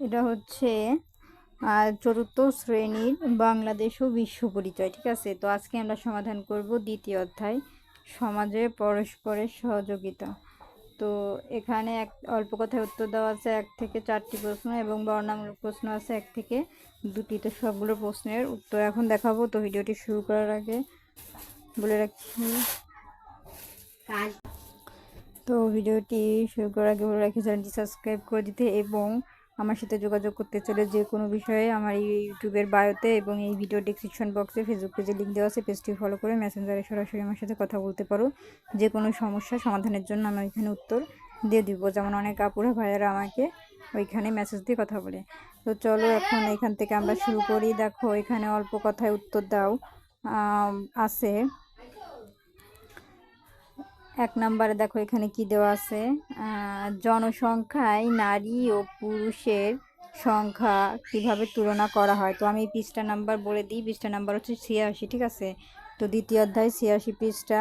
এটা হচ্ছে চতুর্থ শ্রেণির বাংলাদেশ ও বিশ্ব পরিচয় ঠিক আছে? তো আজকে আমরা সমাধান করব দ্বিতীয় অধ্যায় সমাজে পরস্পরের সহযোগিতা। তো এখানে এক অল্প কথায় উত্তর দেওয়া আছে এক থেকে চারটি প্রশ্ন এবং বর্ণামূলক প্রশ্ন আছে এক থেকে দুটি। তো সবগুলো প্রশ্নের উত্তর এখন দেখাবো। তো ভিডিওটি শুরু করার আগে বলে রাখছি তো ভিডিওটি শুরু করার আগে বলে রাখি চ্যানেলটি সাবস্ক্রাইব করে দিতে এবং আমার সাথে যোগাযোগ করতে চলে যে কোনো বিষয়ে আমার এই ইউটিউবের বায়োতে এবং এই ভিডিও ডিসক্রিপশন বক্সে ফেসবুক পেজে লিঙ্ক দেওয়া আছে পেজটি ফলো করে মেসেঞ্জারে সরাসরি আমার সাথে কথা বলতে পারো। যে কোনো সমস্যা সমাধানের জন্য আমি ওইখানে উত্তর দিয়ে দিব। যেমন অনেক আপুরা ভাইয়ারা আমাকে ওইখানে মেসেজ দিয়ে কথা বলে। তো চলো এখন এখান থেকে আমরা শুরু করি। দেখো এখানে অল্প কথায় উত্তর দাও। আছে। এক নম্বরে দেখো এখানে কি দেওয়া আছে? জনসংখ্যায় নারী ও পুরুষের সংখ্যা কীভাবে তুলনা করা হয়? তো আমি পৃষ্ঠা নাম্বার বলে দিই। পৃষ্ঠা নাম্বার হচ্ছে ছিয়াশি, ঠিক আছে? তো দ্বিতীয় অধ্যায় ছিয়াশি পৃষ্ঠা।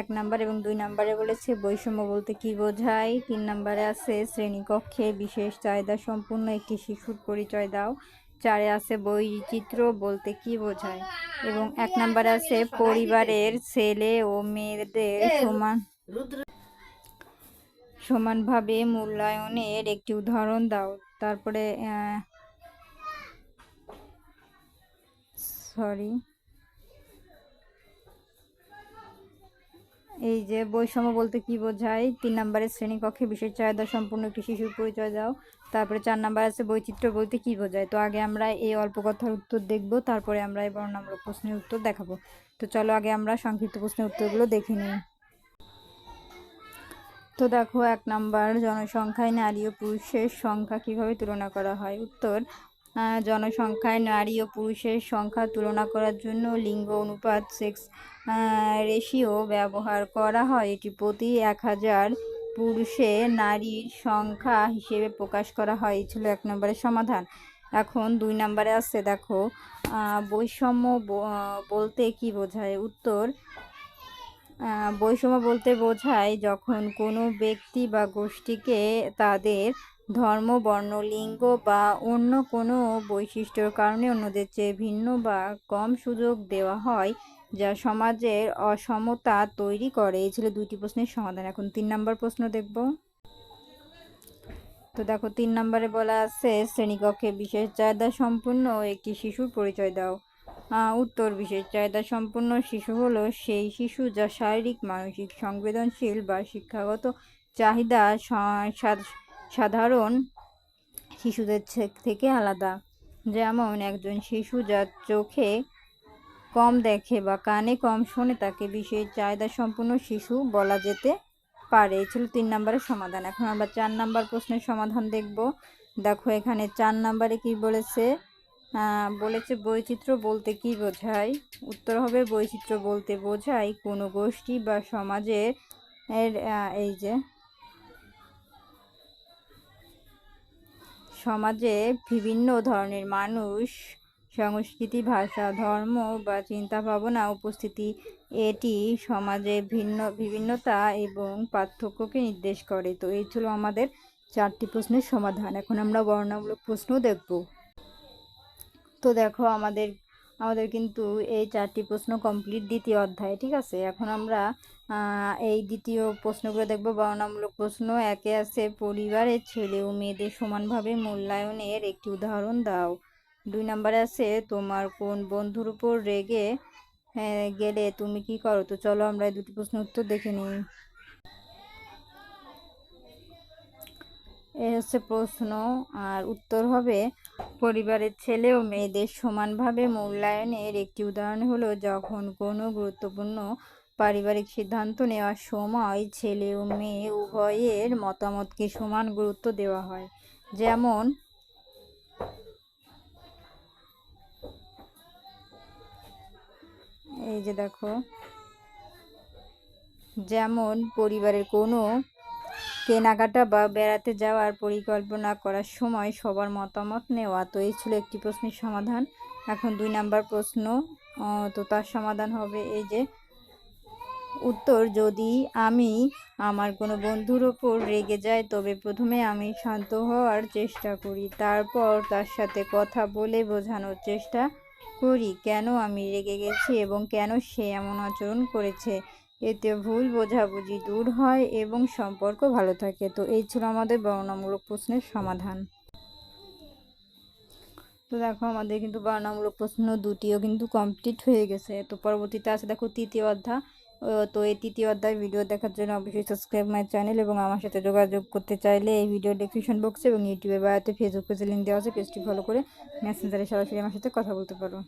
এক নাম্বার এবং দুই নাম্বারে বলেছে বৈষম্য বলতে কি বোঝায়? তিন নাম্বারে আছে শ্রেণীকক্ষে বিশেষ চাহিদা সম্পূর্ণ একটি শিশুর পরিচয় দাও। চারে আছে বৈচিত্র্য বলতে কি বোঝায়? এবং এক নম্বরে আছে পরিবারের ছেলে ও মেয়েদের সমান সমানভাবে মূল্যায়নের একটি উদাহরণ দাও। তারপরে সরি এই যে বৈষম্য বলতে কি বোঝায়? তিন নম্বরে শ্রেণীকক্ষে বিশেষ চাহিদা সম্পূর্ণ একটি শিশুর পরিচয় দাও। তারপরে চার নাম্বার আছে বৈচিত্র্য বলতে কি বোঝায়? তো আগে আমরা এই অল্প কথার উত্তর দেখব, তারপরে আমরা এই বর্ণামূলক প্রশ্নের উত্তর দেখাবো। তো চলো আগে আমরা সংক্ষিপ্ত প্রশ্নের উত্তরগুলো দেখে নিই। তো দেখো, এক নাম্বার, জনসংখ্যায় নারী ও পুরুষের সংখ্যা কীভাবে তুলনা করা হয়? উত্তর জনসংখ্যায় নারী ও পুরুষের সংখ্যা তুলনা করার জন্য লিঙ্গ অনুপাত সেক্স রেশিও ব্যবহার করা হয়। এটি প্রতি এক হাজার পুরুষে নারীর সংখ্যা হিসেবে প্রকাশ করা হয়। এই ছিল এক নম্বরের সমাধান। এখন দুই নম্বরে আসছে দেখো বৈষম্য বলতে কি বোঝায়? উত্তর বৈষম্য বলতে বোঝায় যখন কোনো ব্যক্তি বা গোষ্ঠীকে তাদের ধর্ম, বর্ণ, লিঙ্গ বা অন্য কোনো বৈশিষ্ট্যর কারণে অন্যদের চেয়ে ভিন্ন বা কম সুযোগ দেওয়া হয়, যা সমাজের অসমতা তৈরি করে। এই ছিল দুইটি প্রশ্নের সমাধান। এখন তিন নম্বর প্রশ্ন দেখব। তো দেখো, তিন নম্বরে বলা আছে, শ্রেণীকক্ষে বিশেষ চাহিদা সম্পূর্ণ একটি শিশুর পরিচয় দাও। উত্তর, বিশেষ চাহিদা সম্পূর্ণ শিশু হলো সেই শিশু যা শারীরিক, মানসিক সংবেদনশীল বা শিক্ষাগত চাহিদা সাধারণ শিশুদের থেকে আলাদা। যেমন একজন শিশু যার চোখে কম দেখে বা কানে কম শোনে, তাকে বিশেষ চাহিদা সম্পূর্ণ শিশু বলা যেতে পারে। এই ছিল তিন নম্বরের সমাধান। এখন আমরা চার নাম্বার প্রশ্নের সমাধান দেখব। দেখো, এখানে চার নাম্বারে কি বলেছে? বলেছে বৈচিত্র্য বলতে কি বোঝায়? উত্তর হবে, বৈচিত্র্য বলতে বোঝায় কোনো গোষ্ঠী বা সমাজের, এর এই যে সমাজে বিভিন্ন ধরনের মানুষ, সংস্কৃতি, ভাষা, ধর্ম বা চিন্তা ভাবনা উপস্থিতি, এটি সমাজে ভিন্ন, বিভিন্নতা এবং পার্থক্যকে নির্দেশ করে। তো এই ছিল আমাদের চারটি প্রশ্নের সমাধান। এখন আমরা বর্ণামূলক প্রশ্ন দেখব। তো দেখো, আমাদের আমাদের কিন্তু এই চারটি প্রশ্ন কমপ্লিট দ্বিতীয় অধ্যায় ঠিক আছে? এখন আমরা এই দ্বিতীয় প্রশ্নগুলো দেখব। বর্ণনামূলক প্রশ্ন একে আছে পরিবারের ছেলে ও মেয়েদের সমানভাবে মূল্যায়নের একটি উদাহরণ দাও। দুই নম্বরে আছে তোমার কোন বন্ধুর উপর রেগে হ্যাঁ, গেলে তুমি কি করো? তো চলো আমরা এই দুটি প্রশ্নের উত্তর দেখে নিই। এ হচ্ছে প্রশ্ন আর উত্তর হবে পরিবারের ছেলে ও মেয়েদের সমানভাবে মূল্যায়নের একটি উদাহরণ হলো, যখন কোনো গুরুত্বপূর্ণ পারিবারিক সিদ্ধান্ত নেওয়ার সময় ছেলে ও মেয়ে উভয়ের মতামতকে সমান গুরুত্ব দেওয়া হয়। যেমন, এই যে দেখো, যেমন পরিবারের কোনো কেনাকাটা বা বেড়াতে যাওয়ার পরিকল্পনা করার সময় সবার মতামত নেওয়া। তো এই ছিল একটি প্রশ্নের সমাধান। এখন দুই নাম্বার প্রশ্ন তো তার সমাধান হবে এই যে, উত্তর, যদি আমি আমার কোনো বন্ধুর ওপর রেগে যাই, তবে প্রথমে আমি শান্ত হওয়ার চেষ্টা করি, তারপর তার সাথে কথা বলে বোঝানোর চেষ্টা করি, কেন আমি রেগে গেছি এবং কেন সে এমন আচরণ করেছে। এতে ভুল বোঝাবুঝি দূর হয় এবং সম্পর্ক ভালো থাকে। তো এই ছিল আমাদের বর্ণনামূলক প্রশ্নের সমাধান। তো দেখো, আমাদের কিন্তু বর্ণনামূলক প্রশ্ন দুটিও কিন্তু কমপ্লিট হয়ে গেছে। তো পরবর্তীতে আছে দেখো তৃতীয় অধ্যায়। তো এই তৃতীয় অধ্যায় ভিডিও দেখার জন্য অবশ্যই সাবস্ক্রাইব মাই চ্যানেল এবং আমার সাথে যোগাযোগ করতে চাইলে এই ভিডিও ডিসক্রিপশন বক্সে এবং ইউটিউবে বাড়াতে ফেসবুক পেজে লিঙ্ক দেওয়া আছে। পেজটি ফলো করে মেসেঞ্জারে সরাসরি আমার সাথে কথা বলতে পারো।